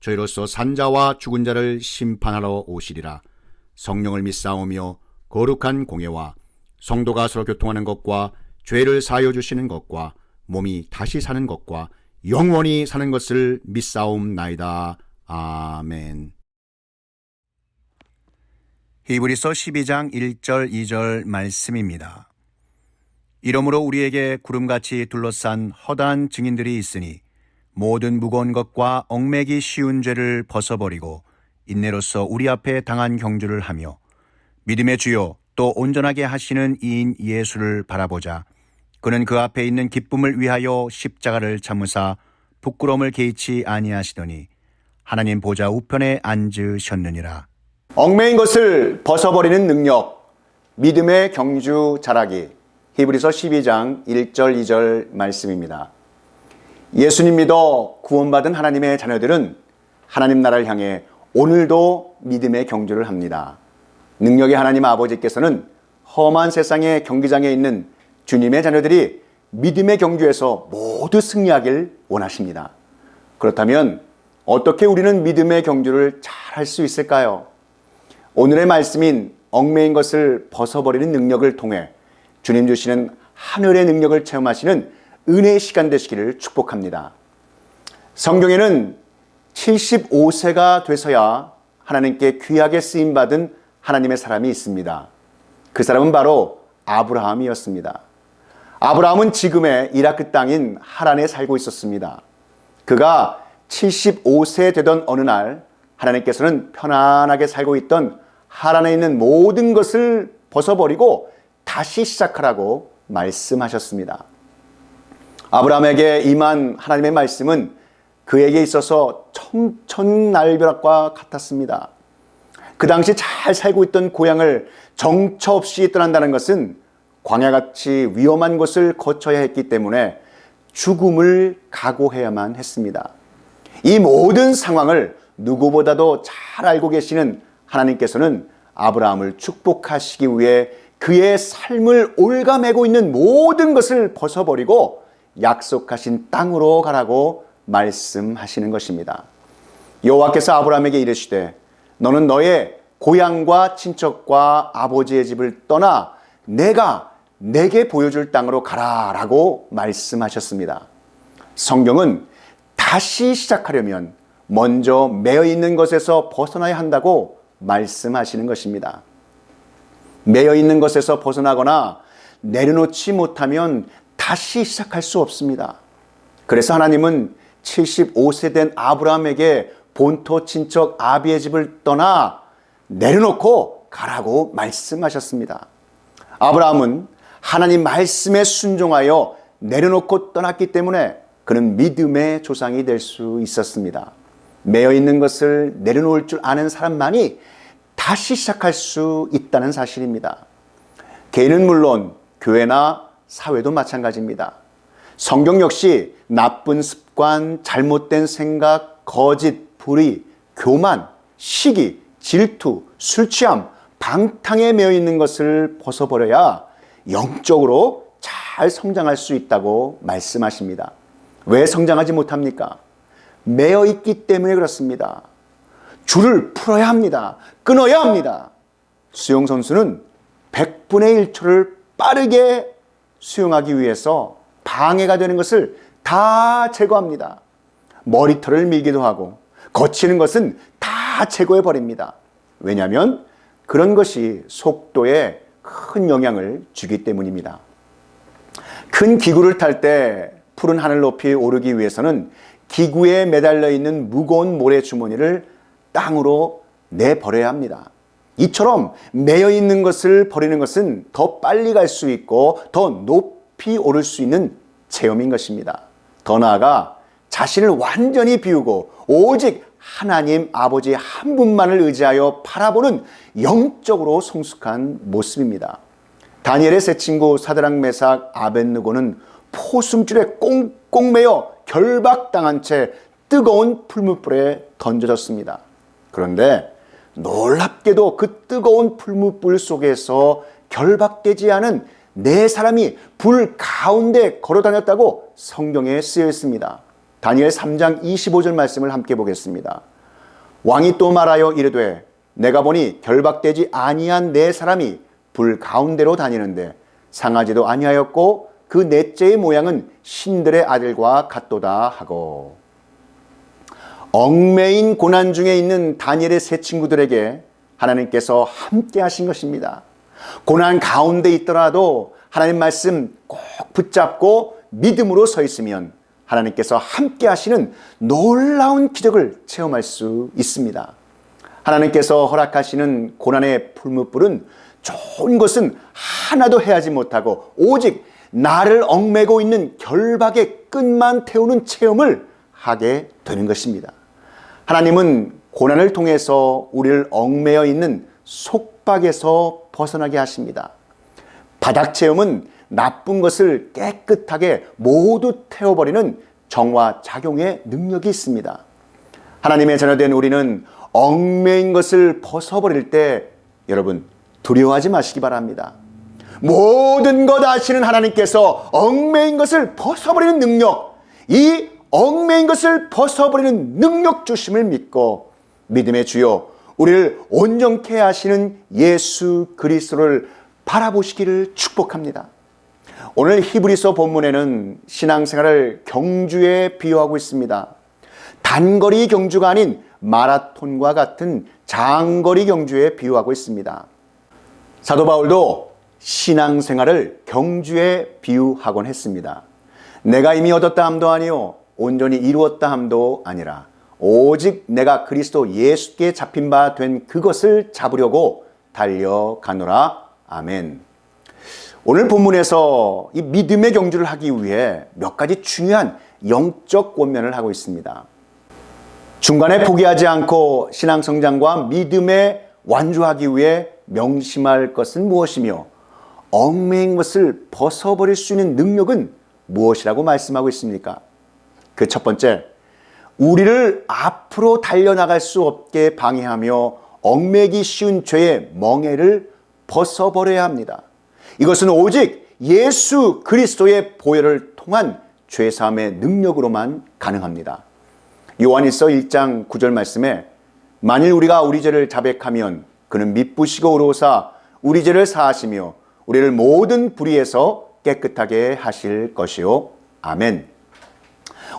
저희로서 산자와 죽은 자를 심판하러 오시리라. 성령을 믿사오며 거룩한 공예와 성도가 서로 교통하는 것과 죄를 사하여 주시는 것과 몸이 다시 사는 것과 영원히 사는 것을 믿사옵나이다. 아멘. 히브리서 12장 1절 2절 말씀입니다. 이러므로 우리에게 구름같이 둘러싼 허다한 증인들이 있으니 모든 무거운 것과 얽매기 쉬운 죄를 벗어버리고 인내로서 우리 앞에 당한 경주를 하며 믿음의 주요 또 온전하게 하시는 이인 예수를 바라보자. 그는 그 앞에 있는 기쁨을 위하여 십자가를 참으사 부끄러움을 개의치 아니하시더니 하나님 보좌 우편에 앉으셨느니라. 얽매인 것을 벗어버리는 능력, 믿음의 경주 자라기. 히브리서 12장 1절 2절 말씀입니다. 예수님 믿어 구원받은 하나님의 자녀들은 하나님 나라를 향해 오늘도 믿음의 경주를 합니다. 능력의 하나님 아버지께서는 험한 세상의 경기장에 있는 주님의 자녀들이 믿음의 경주에서 모두 승리하길 원하십니다. 그렇다면 어떻게 우리는 믿음의 경주를 잘 할 수 있을까요? 오늘의 말씀인 얽매인 것을 벗어버리는 능력을 통해 주님 주시는 하늘의 능력을 체험하시는 은혜의 시간 되시기를 축복합니다. 성경에는 75세가 돼서야 하나님께 귀하게 쓰임 받은 하나님의 사람이 있습니다. 그 사람은 바로 아브라함이었습니다. 아브라함은 지금의 이라크 땅인 하란에 살고 있었습니다. 그가 75세 되던 어느 날 하나님께서는 편안하게 살고 있던 하란에 있는 모든 것을 벗어버리고 다시 시작하라고 말씀하셨습니다. 아브라함에게 임한 하나님의 말씀은 그에게 있어서 청천날벼락과 같았습니다. 그 당시 잘 살고 있던 고향을 정처 없이 떠난다는 것은 광야같이 위험한 곳을 거쳐야 했기 때문에 죽음을 각오해야만 했습니다. 이 모든 상황을 누구보다도 잘 알고 계시는 하나님께서는 아브라함을 축복하시기 위해 그의 삶을 올가매고 있는 모든 것을 벗어버리고 약속하신 땅으로 가라고 말씀하시는 것입니다. 여호와께서 아브라함에게 이르시되 너는 너의 고향과 친척과 아버지의 집을 떠나 내가 내게 보여줄 땅으로 가라라고 말씀하셨습니다. 성경은 다시 시작하려면 먼저 매여 있는 것에서 벗어나야 한다고 말씀하시는 것입니다. 매여 있는 것에서 벗어나거나 내려놓지 못하면 다시 시작할 수 없습니다. 그래서 하나님은 75세 된 아브라함에게 본토 친척 아비의 집을 떠나 내려놓고 가라고 말씀하셨습니다. 아브라함은 하나님 말씀에 순종하여 내려놓고 떠났기 때문에 그는 믿음의 조상이 될 수 있었습니다. 매여 있는 것을 내려놓을 줄 아는 사람만이 다시 시작할 수 있다는 사실입니다. 개인은 물론 교회나 사회도 마찬가지입니다. 성경 역시 나쁜 습관, 잘못된 생각, 거짓, 불의, 교만, 시기, 질투, 술 취함, 방탕에 매여 있는 것을 벗어버려야 영적으로 잘 성장할 수 있다고 말씀하십니다. 왜 성장하지 못합니까? 매여 있기 때문에 그렇습니다. 줄을 풀어야 합니다. 끊어야 합니다. 수영 선수는 100분의 1초를 빠르게 수영하기 위해서 방해가 되는 것을 다 제거합니다. 머리털을 밀기도 하고 거치는 것은 다 제거해 버립니다. 왜냐하면 그런 것이 속도에 큰 영향을 주기 때문입니다. 큰 기구를 탈 때 푸른 하늘 높이 오르기 위해서는 기구에 매달려 있는 무거운 모래 주머니를 땅으로 내버려야 합니다. 이처럼 매여 있는 것을 버리는 것은 더 빨리 갈 수 있고 더 높이 오를 수 있는 체험인 것입니다. 더 나아가 자신을 완전히 비우고 오직 하나님 아버지 한 분만을 의지하여 바라보는 영적으로 성숙한 모습입니다. 다니엘의 세 친구 사드락 메삭 아벤느고는 포숨줄에 꽁꽁 매여 결박당한 채 뜨거운 풀무불에 던져졌습니다. 그런데 놀랍게도 그 뜨거운 풀무불 속에서 결박되지 않은 네 사람이 불 가운데 걸어 다녔다고 성경에 쓰여 있습니다. 다니엘 3장 25절 말씀을 함께 보겠습니다. 왕이 또 말하여 이르되 내가 보니 결박되지 아니한 네 사람이 불 가운데로 다니는데 상하지도 아니하였고 그 넷째의 모양은 신들의 아들과 같도다 하고 얽매인 고난 중에 있는 다니엘의 세 친구들에게 하나님께서 함께 하신 것입니다. 고난 가운데 있더라도 하나님 말씀 꼭 붙잡고 믿음으로 서 있으면 하나님께서 함께 하시는 놀라운 기적을 체험할 수 있습니다. 하나님께서 허락하시는 고난의 풀무불은 좋은 것은 하나도 해하지 못하고 오직 나를 얽매고 있는 결박의 끈만 태우는 체험을 하게 되는 것입니다. 하나님은 고난을 통해서 우리를 얽매여 있는 속박에서 벗어나게 하십니다. 바닥 체험은 나쁜 것을 깨끗하게 모두 태워버리는 정화 작용의 능력이 있습니다. 하나님의 자녀된 우리는 얽매인 것을 벗어버릴 때 여러분 두려워하지 마시기 바랍니다. 모든 것 아시는 하나님께서 얽매인 것을 벗어버리는 능력, 이 얽매인 것을 벗어버리는 능력 주심을 믿고 믿음의 주요 우리를 온전케 하시는 예수 그리스도를 바라보시기를 축복합니다. 오늘 히브리서 본문에는 신앙생활을 경주에 비유하고 있습니다. 단거리 경주가 아닌 마라톤과 같은 장거리 경주에 비유하고 있습니다. 사도 바울도 신앙생활을 경주에 비유하곤 했습니다. 내가 이미 얻었다 함도 아니요 온전히 이루었다 함도 아니라 오직 내가 그리스도 예수께 잡힌 바 된 그것을 잡으려고 달려가노라. 아멘. 오늘 본문에서 이 믿음의 경주를 하기 위해 몇 가지 중요한 영적 권면을 하고 있습니다. 중간에 포기하지 않고 신앙 성장과 믿음에 완주하기 위해 명심할 것은 무엇이며 얽매인 것을 벗어버릴 수 있는 능력은 무엇이라고 말씀하고 있습니까? 그 첫 번째, 우리를 앞으로 달려나갈 수 없게 방해하며 얽매기 쉬운 죄의 멍해를 벗어버려야 합니다. 이것은 오직 예수 그리스도의 보혈을 통한 죄사함의 능력으로만 가능합니다. 요한일서 1장 9절 말씀에 만일 우리가 우리 죄를 자백하면 그는 미쁘시고 의로사 우리 죄를 사하시며 우리를 모든 불의에서 깨끗하게 하실 것이요. 아멘.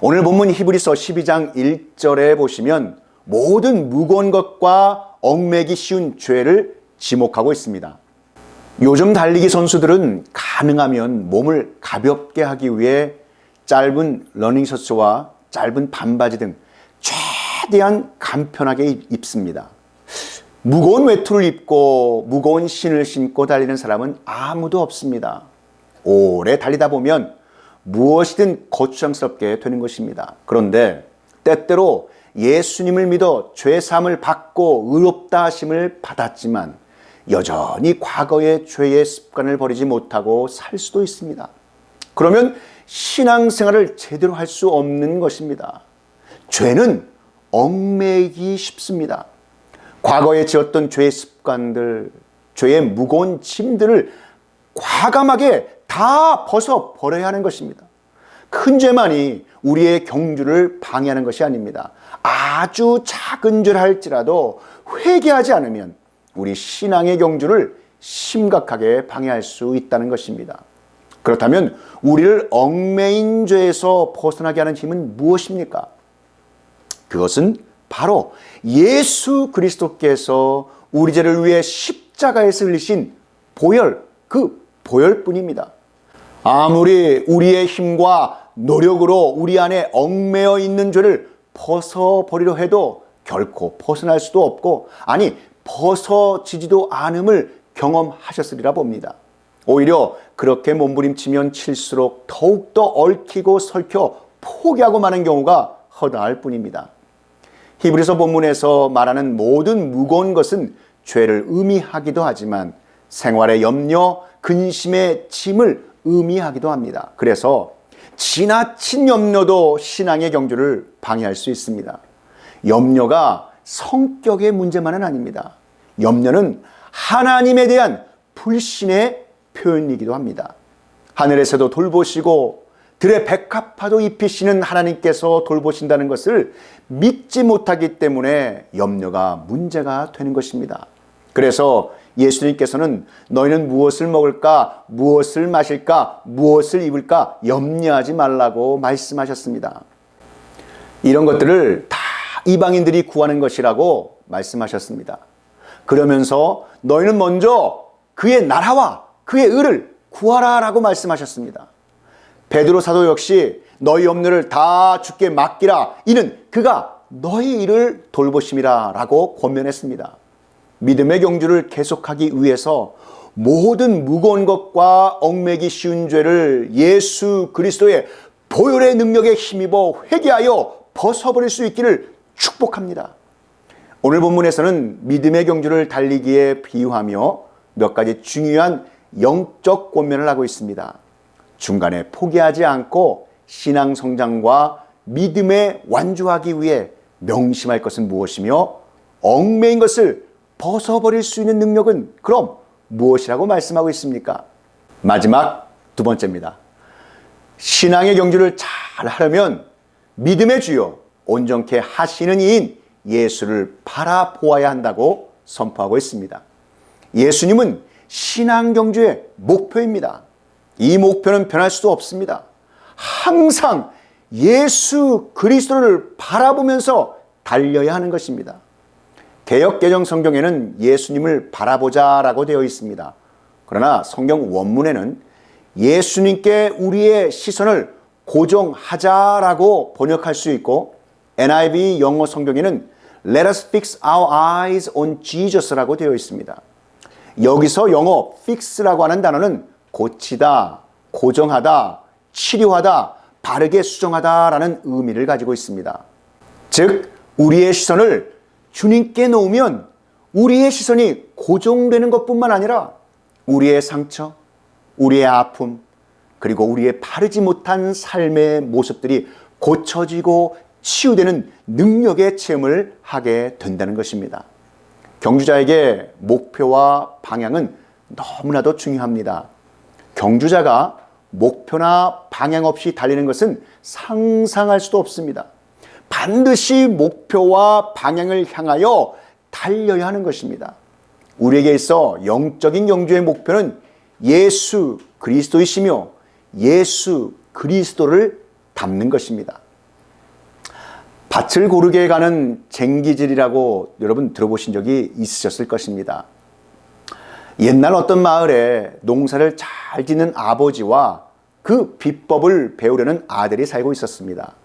오늘 본문 히브리서 12장 1절에 보시면 모든 무거운 것과 얽매기 쉬운 죄를 지목하고 있습니다. 요즘 달리기 선수들은 가능하면 몸을 가볍게 하기 위해 짧은 러닝셔츠와 짧은 반바지 등 최대한 간편하게 입습니다. 무거운 외투를 입고 무거운 신을 신고 달리는 사람은 아무도 없습니다. 오래 달리다 보면 무엇이든 거추장스럽게 되는 것입니다. 그런데 때때로 예수님을 믿어 죄사함을 받고 의롭다 하심을 받았지만 여전히 과거의 죄의 습관을 버리지 못하고 살 수도 있습니다. 그러면 신앙생활을 제대로 할 수 없는 것입니다. 죄는 얽매기 쉽습니다. 과거에 지었던 죄의 습관들, 죄의 무거운 짐들을 과감하게 다 벗어 버려야 하는 것입니다. 큰 죄만이 우리의 경주를 방해하는 것이 아닙니다. 아주 작은 죄를 할지라도 회개하지 않으면 우리 신앙의 경주를 심각하게 방해할 수 있다는 것입니다. 그렇다면 우리를 얽매인 죄에서 벗어나게 하는 힘은 무엇입니까? 그것은 바로 예수 그리스도께서 우리 죄를 위해 십자가에서 흘리신 보혈, 그 보혈뿐입니다. 아무리 우리의 힘과 노력으로 우리 안에 얽매여 있는 죄를 벗어버리려 해도 결코 벗어날 수도 없고, 아니, 벗어지지도 않음을 경험하셨으리라 봅니다. 오히려 그렇게 몸부림치면 칠수록 더욱더 얽히고 설켜 포기하고 마는 경우가 허다할 뿐입니다. 히브리서 본문에서 말하는 모든 무거운 것은 죄를 의미하기도 하지만 생활의 염려, 근심의 짐을 의미하기도 합니다. 그래서 지나친 염려도 신앙의 경주를 방해할 수 있습니다. 염려가 성격의 문제만은 아닙니다. 염려는 하나님에 대한 불신의 표현이기도 합니다. 하늘에서도 돌보시고 들의 백합화도 입히시는 하나님께서 돌보신다는 것을 믿지 못하기 때문에 염려가 문제가 되는 것입니다. 그래서 예수님께서는 너희는 무엇을 먹을까, 무엇을 마실까, 무엇을 입을까 염려하지 말라고 말씀하셨습니다. 이런 것들을 다 이방인들이 구하는 것이라고 말씀하셨습니다. 그러면서 너희는 먼저 그의 나라와 그의 의를 구하라라고 말씀하셨습니다. 베드로 사도 역시 너희 염려를 다 주께 맡기라 이는 그가 너희 일을 돌보심이라라고 권면했습니다. 믿음의 경주를 계속하기 위해서 모든 무거운 것과 얽매기 쉬운 죄를 예수 그리스도의 보혈의 능력에 힘입어 회개하여 벗어버릴 수 있기를 축복합니다. 오늘 본문에서는 믿음의 경주를 달리기에 비유하며 몇 가지 중요한 영적 권면을 하고 있습니다. 중간에 포기하지 않고 신앙 성장과 믿음에 완주하기 위해 명심할 것은 무엇이며 얽매인 것을 벗어버릴 수 있는 능력은 그럼 무엇이라고 말씀하고 있습니까? 마지막 두 번째입니다. 신앙의 경주를 잘 하려면 믿음의 주요 온전케 하시는 이인 예수를 바라보아야 한다고 선포하고 있습니다. 예수님은 신앙 경주의 목표입니다. 이 목표는 변할 수도 없습니다. 항상 예수 그리스도를 바라보면서 달려야 하는 것입니다. 개혁 개정 성경에는 예수님을 바라보자 라고 되어 있습니다. 그러나 성경 원문에는 예수님께 우리의 시선을 고정하자 라고 번역할 수 있고 NIV 영어 성경에는 Let us fix our eyes on Jesus라고 되어 있습니다. 여기서 영어 fix라고 하는 단어는 고치다, 고정하다, 치료하다, 바르게 수정하다 라는 의미를 가지고 있습니다. 즉, 우리의 시선을 주님께 놓으면 우리의 시선이 고정되는 것 뿐만 아니라 우리의 상처, 우리의 아픔, 그리고 우리의 바르지 못한 삶의 모습들이 고쳐지고 치유되는 능력의 체험을 하게 된다는 것입니다. 경주자에게 목표와 방향은 너무나도 중요합니다. 경주자가 목표나 방향 없이 달리는 것은 상상할 수도 없습니다. 반드시 목표와 방향을 향하여 달려야 하는 것입니다. 우리에게 있어 영적인 경주의 목표는 예수 그리스도이시며 예수 그리스도를 담는 것입니다. 밭을 고르게 가는 쟁기질이라고 여러분 들어보신 적이 있으셨을 것입니다. 옛날 어떤 마을에 농사를 잘 짓는 아버지와 그 비법을 배우려는 아들이 살고 있었습니다.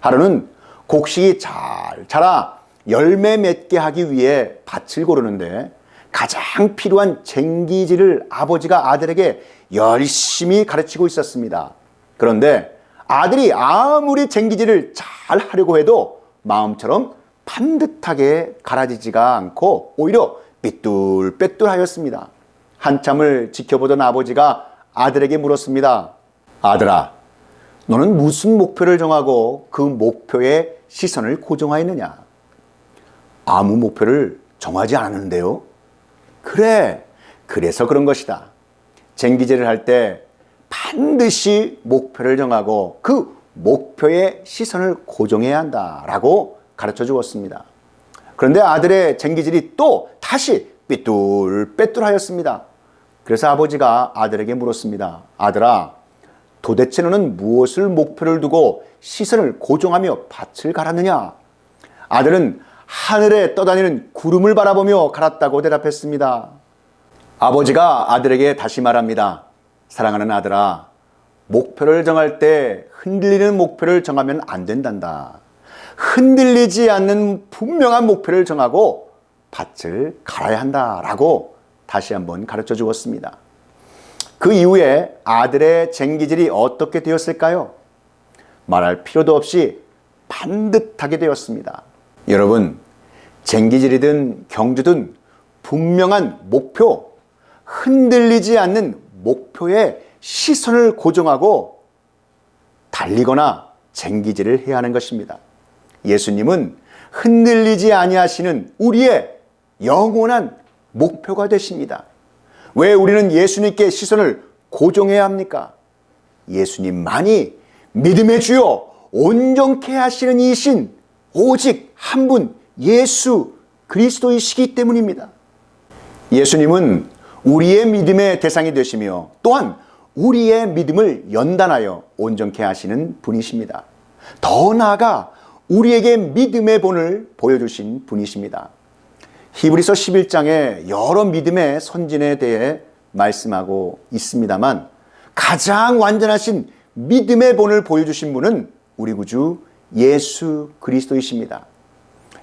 하루는 곡식이 잘 자라 열매 맺게 하기 위해 밭을 고르는데 가장 필요한 쟁기질을 아버지가 아들에게 열심히 가르치고 있었습니다. 그런데 아들이 아무리 쟁기질을 잘 하려고 해도 마음처럼 반듯하게 가라지지가 않고 오히려 삐뚤빼뚤하였습니다. 한참을 지켜보던 아버지가 아들에게 물었습니다. 아들아, 너는 무슨 목표를 정하고 그 목표에 시선을 고정하였느냐? 아무 목표를 정하지 않았는데요. 그래, 그래서 그런 것이다. 쟁기제를 할 때 반드시 목표를 정하고 그 목표에 시선을 고정해야 한다라고 가르쳐 주었습니다. 그런데 아들의 쟁기질이 또 다시 삐뚤빼뚤하였습니다. 그래서 아버지가 아들에게 물었습니다. 아들아, 도대체 너는 무엇을 목표를 두고 시선을 고정하며 밭을 갈았느냐? 아들은 하늘에 떠다니는 구름을 바라보며 갈았다고 대답했습니다. 아버지가 아들에게 다시 말합니다. 사랑하는 아들아, 목표를 정할 때 흔들리는 목표를 정하면 안 된단다. 흔들리지 않는 분명한 목표를 정하고 밭을 갈아야 한다 라고 다시 한번 가르쳐 주었습니다. 그 이후에 아들의 쟁기질이 어떻게 되었을까요? 말할 필요도 없이 반듯하게 되었습니다. 여러분, 쟁기질이든 경주든 분명한 목표, 흔들리지 않는 목표에 시선을 고정하고 달리거나 쟁기질을 해야 하는 것입니다. 예수님은 흔들리지 아니하시는 우리의 영원한 목표가 되십니다. 왜 우리는 예수님께 시선을 고정해야 합니까? 예수님만이 믿음의 주요 온전케 하시는 이신 오직 한 분 예수 그리스도이시기 때문입니다. 예수님은 우리의 믿음의 대상이 되시며 또한 우리의 믿음을 연단하여 온전케 하시는 분이십니다. 더 나아가 우리에게 믿음의 본을 보여주신 분이십니다. 히브리서 11장에 여러 믿음의 선진에 대해 말씀하고 있습니다만 가장 완전하신 믿음의 본을 보여주신 분은 우리 구주 예수 그리스도이십니다.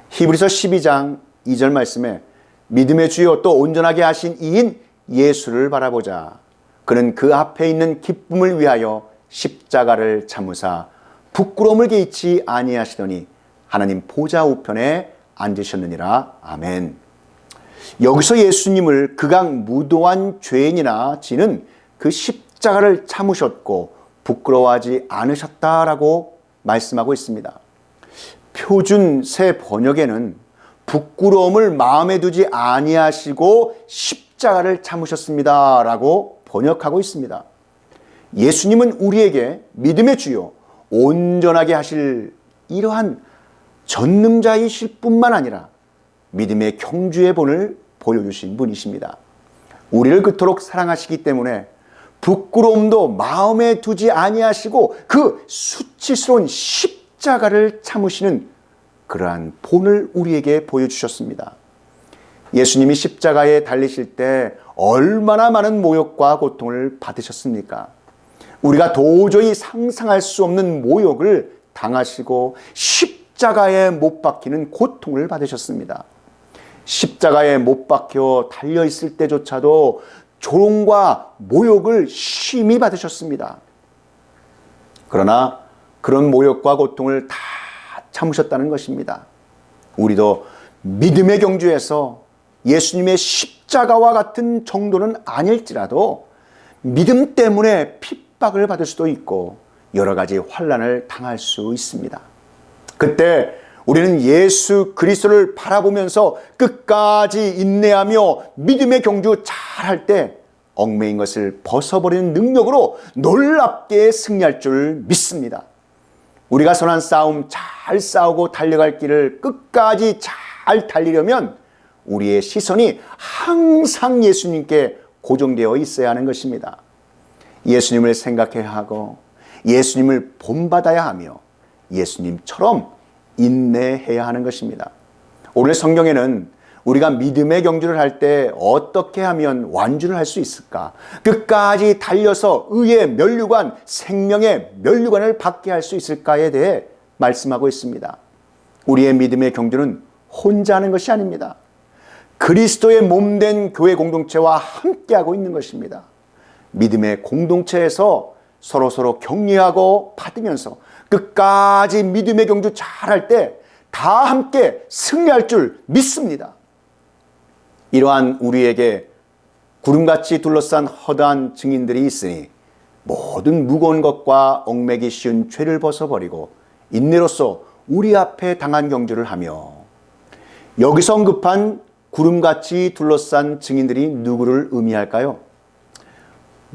히브리서 12장 2절 말씀에 믿음의 주요 또 온전하게 하신 이인 예수를 바라보자. 그는 그 앞에 있는 기쁨을 위하여 십자가를 참으사 부끄러움을 개의치 아니하시더니 하나님 보좌 우편에 앉으셨느니라. 아멘. 여기서 예수님을 극악 무도한 죄인이나 지는 그 십자가를 참으셨고 부끄러워하지 않으셨다라고 말씀하고 있습니다. 표준 새 번역에는 부끄러움을 마음에 두지 아니하시고 십자가를 참으셨습니다라고 번역하고 있습니다. 예수님은 우리에게 믿음의 주요 온전하게 하실 이러한 전능자이실 뿐만 아니라 믿음의 경주의 본을 보여주신 분이십니다. 우리를 그토록 사랑하시기 때문에 부끄러움도 마음에 두지 아니하시고 그 수치스러운 십자가를 참으시는 그러한 본을 우리에게 보여주셨습니다. 예수님이 십자가에 달리실 때 얼마나 많은 모욕과 고통을 받으셨습니까? 우리가 도저히 상상할 수 없는 모욕을 당하시고 십 자가에 못 박히는 고통을 받으셨습니다. 십자가에 못 박혀 달려 있을 때조차도 조롱과 모욕을 심히 받으셨습니다. 그러나 그런 모욕과 고통을 다 참으셨다는 것입니다. 우리도 믿음의 경주에서 예수님의 십자가와 같은 정도는 아닐지라도 믿음 때문에 핍박을 받을 수도 있고 여러 가지 환란을 당할 수 있습니다. 그때 우리는 예수 그리스도를 바라보면서 끝까지 인내하며 믿음의 경주 잘할 때 얽매인 것을 벗어버리는 능력으로 놀랍게 승리할 줄 믿습니다. 우리가 선한 싸움 잘 싸우고 달려갈 길을 끝까지 잘 달리려면 우리의 시선이 항상 예수님께 고정되어 있어야 하는 것입니다. 예수님을 생각해야 하고 예수님을 본받아야 하며 예수님처럼 인내해야 하는 것입니다. 오늘 성경에는 우리가 믿음의 경주를 할 때 어떻게 하면 완주를 할 수 있을까? 끝까지 달려서 의의 면류관, 생명의 면류관을 받게 할 수 있을까에 대해 말씀하고 있습니다. 우리의 믿음의 경주는 혼자 하는 것이 아닙니다. 그리스도의 몸된 교회 공동체와 함께하고 있는 것입니다. 믿음의 공동체에서 서로서로 격려하고 받으면서 끝까지 믿음의 경주 잘할 때 다 함께 승리할 줄 믿습니다. 이러한 우리에게 구름같이 둘러싼 허다한 증인들이 있으니 모든 무거운 것과 얽매기 쉬운 죄를 벗어버리고 인내로서 우리 앞에 당한 경주를 하며 여기서 언급한 구름같이 둘러싼 증인들이 누구를 의미할까요?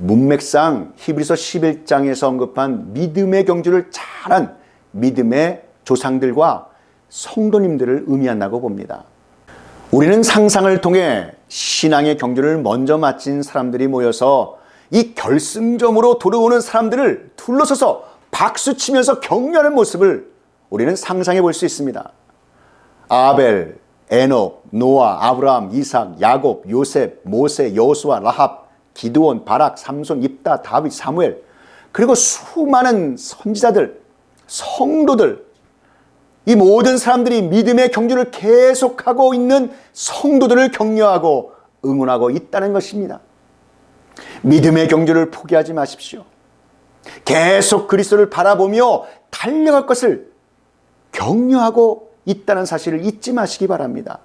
문맥상 히브리서 11장에서 언급한 믿음의 경주를 잘한 믿음의 조상들과 성도님들을 의미한다고 봅니다. 우리는 상상을 통해 신앙의 경주를 먼저 마친 사람들이 모여서 이 결승점으로 돌아오는 사람들을 둘러서서 박수 치면서 격려하는 모습을 우리는 상상해 볼 수 있습니다. 아벨, 에녹, 노아, 아브라함, 이삭, 야곱, 요셉, 모세, 여호수아, 라합, 기드온, 바락, 삼손, 입다, 다윗, 사무엘 그리고 수많은 선지자들, 성도들 이 모든 사람들이 믿음의 경주를 계속하고 있는 성도들을 격려하고 응원하고 있다는 것입니다. 믿음의 경주를 포기하지 마십시오. 계속 그리스도를 바라보며 달려갈 것을 격려하고 있다는 사실을 잊지 마시기 바랍니다.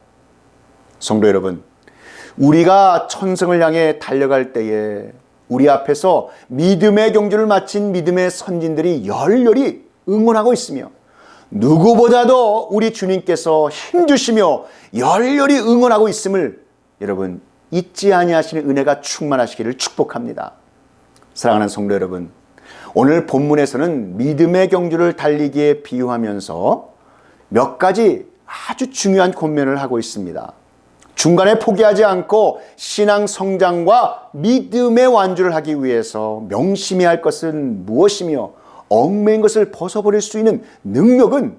성도 여러분, 우리가 천성을 향해 달려갈 때에 우리 앞에서 믿음의 경주를 마친 믿음의 선진들이 열렬히 응원하고 있으며 누구보다도 우리 주님께서 힘주시며 열렬히 응원하고 있음을 여러분 잊지 아니하시는 은혜가 충만하시기를 축복합니다. 사랑하는 성도 여러분, 오늘 본문에서는 믿음의 경주를 달리기에 비유하면서 몇 가지 아주 중요한 권면을 하고 있습니다. 중간에 포기하지 않고 신앙 성장과 믿음의 완주를 하기 위해서 명심해야 할 것은 무엇이며 얽매인 것을 벗어버릴 수 있는 능력은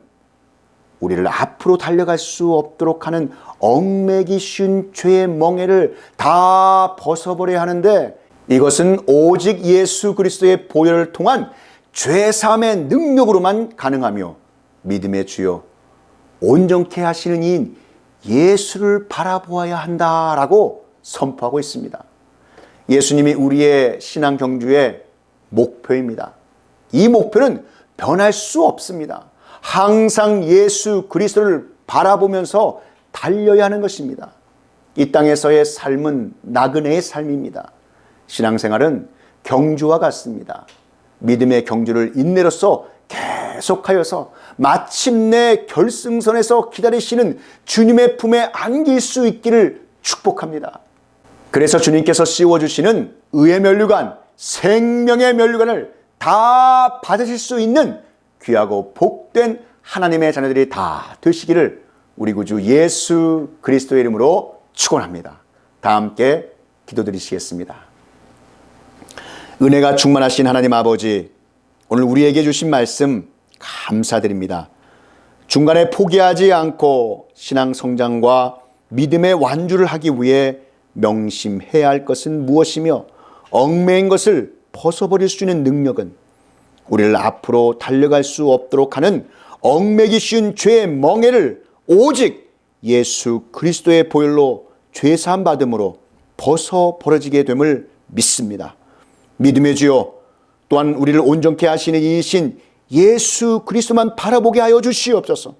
우리를 앞으로 달려갈 수 없도록 하는 얽매기 쉬운 죄의 멍해를 다 벗어버려야 하는데 이것은 오직 예수 그리스도의 보혈을 통한 죄사함의 능력으로만 가능하며 믿음의 주요 온전케 하시는 이인 예수를 바라보아야 한다라고 선포하고 있습니다. 예수님이 우리의 신앙 경주의 목표입니다. 이 목표는 변할 수 없습니다. 항상 예수 그리스도를 바라보면서 달려야 하는 것입니다. 이 땅에서의 삶은 나그네의 삶입니다. 신앙생활은 경주와 같습니다. 믿음의 경주를 인내로서 계속하여서 마침내 결승선에서 기다리시는 주님의 품에 안길 수 있기를 축복합니다. 그래서 주님께서 씌워주시는 의의 면류관, 생명의 면류관을 다 받으실 수 있는 귀하고 복된 하나님의 자녀들이 다 되시기를 우리 구주 예수 그리스도의 이름으로 축원합니다. 다 함께 기도드리시겠습니다. 은혜가 충만하신 하나님 아버지, 오늘 우리에게 주신 말씀 감사드립니다. 중간에 포기하지 않고 신앙 성장과 믿음의 완주를 하기 위해 명심해야 할 것은 무엇이며 얽매인 것을 벗어버릴 수 있는 능력은 우리를 앞으로 달려갈 수 없도록 하는 얽매기 쉬운 죄의 멍해를 오직 예수 그리스도의 보혈로 죄사함 받음으로 벗어 버려지게 됨을 믿습니다. 믿음의 주요 또한 우리를 온전케 하시는 이신 예수 그리스도만 바라보게 하여 주시옵소서.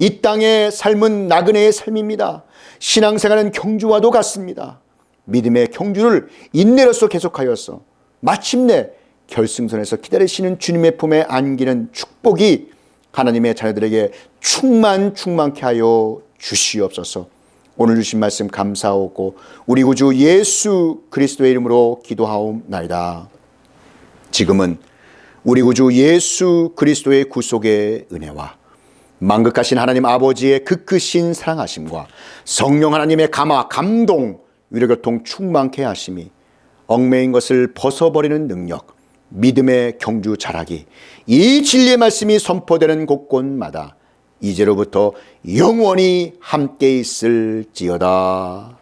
이 땅의 삶은 나그네의 삶입니다. 신앙생활은 경주와도 같습니다. 믿음의 경주를 인내로서 계속하여서 마침내 결승선에서 기다리시는 주님의 품에 안기는 축복이 하나님의 자녀들에게 충만 충만케 하여 주시옵소서. 오늘 주신 말씀 감사하고 우리 구주 예수 그리스도의 이름으로 기도하옵나이다. 지금은 우리 구주 예수 그리스도의 구속의 은혜와 만극하신 하나님 아버지의 그 크신 사랑하심과 성령 하나님의 감화 감동 위로교통 충만케 하심이 얽매인 것을 벗어버리는 능력 믿음의 경주 자라기 이 진리의 말씀이 선포되는 곳곳마다 이제로부터 영원히 함께 있을지어다.